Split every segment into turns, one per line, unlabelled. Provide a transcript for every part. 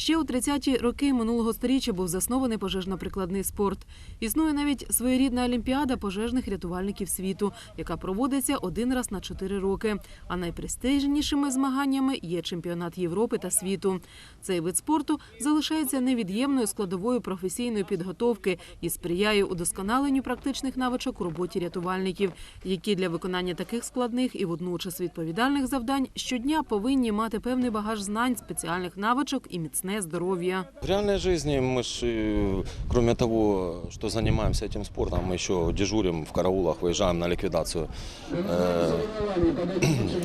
Ще у 30-ті роки минулого сторіччя був заснований пожежно-прикладний спорт. Існує навіть своєрідна олімпіада пожежних рятувальників світу, яка проводиться один раз на чотири роки. А найпрестижнішими змаганнями є чемпіонат Європи та світу. Цей вид спорту залишається невід'ємною складовою професійної підготовки і сприяє удосконаленню практичних навичок у роботі рятувальників, які для виконання таких складних і водночас відповідальних завдань щодня повинні мати певний багаж знань, спеціальних навичок і міцне здоров'я.
В реальной жизни мы ж, э, кроме того, что занимаемся этим спортом, мы еще дежурим в караулах, выезжаем на ликвидацию э,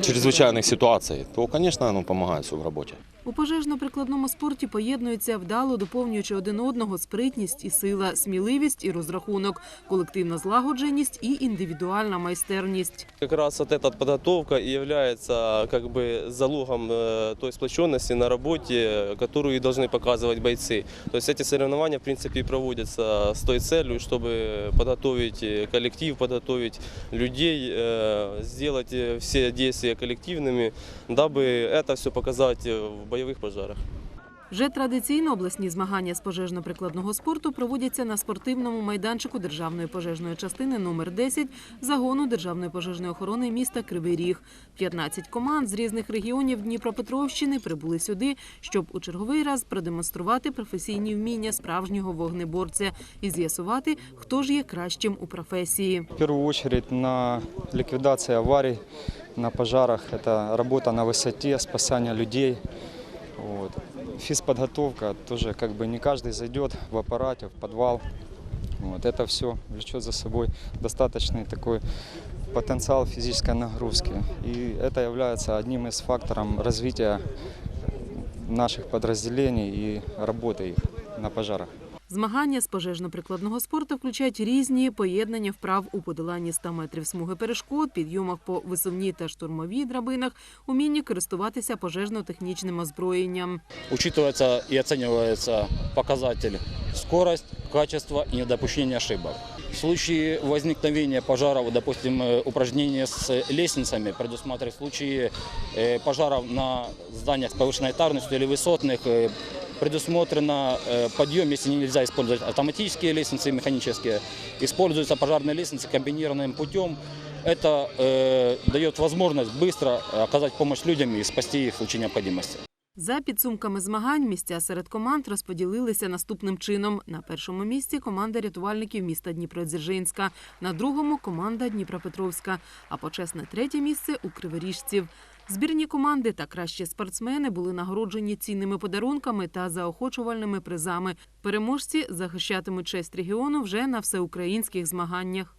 чрезвычайных ситуаций, то, конечно, оно помогает все в работе.
У пожежно-прикладному спорті поєднуються вдало доповнюючи один одного спритність і сила, сміливість і розрахунок, колективна злагодженість і індивідуальна майстерність.
Как раз вот эта подготовка и является как бы залогом э, той сплоченности на работе, которую и должны показывать бойцы. То есть эти соревнования, в принципе, и проводятся с той целью, чтобы подготовить э, коллектив, подготовить людей, э, сделать э, все действия коллективными, дабы это все показать э, в боевых пожарах.
Вже традиційно обласні змагання з пожежно-прикладного спорту проводяться на спортивному майданчику Державної пожежної частини номер 10 загону Державної пожежної охорони міста Кривий Ріг. 15 команд з різних регіонів Дніпропетровщини прибули сюди, щоб у черговий раз продемонструвати професійні вміння справжнього вогнеборця і з'ясувати, хто ж є кращим у професії.
В первую очередь на ликвидации аварий, на пожарах. Это работа на высоте, спасание людей. Вот. Физподготовка тоже как бы не каждый зайдет в аппарате, в подвал. Вот. Это все влечет за собой достаточный такой потенциал физической нагрузки. И это является одним из факторов развития наших подразделений и работы их на пожарах.
Змагання з пожежно-прикладного спорту включають різні поєднання вправ у подоланні 100 метрів смуги перешкод, підйомах по висувній та штурмовій драбинах, умінні користуватися пожежно-технічним озброєнням.
Учитывается и оценивается показатель скорость, качество и недопущение ошибок. В случае возникновения пожаров, допустим, э, упражнения с лестницами предусматривают случаи э, пожаров на зданиях с повышенной этажностью или высотных, э, предусмотрено э, подъем, если нельзя использовать автоматические лестницы, механические, используются пожарные лестницы комбинированным путем. Это э, дает возможность быстро оказать помощь людям и спасти их в случае необходимости.
За підсумками змагань місця серед команд розподілилися наступним чином. На першому місці команда рятувальників міста Дніпродзержинська, на другому команда Дніпропетровська, а почесне третє місце у Криворіжців. Збірні команди та кращі спортсмени були нагороджені цінними подарунками та заохочувальними призами. Переможці захищатимуть честь регіону вже на всеукраїнських змаганнях.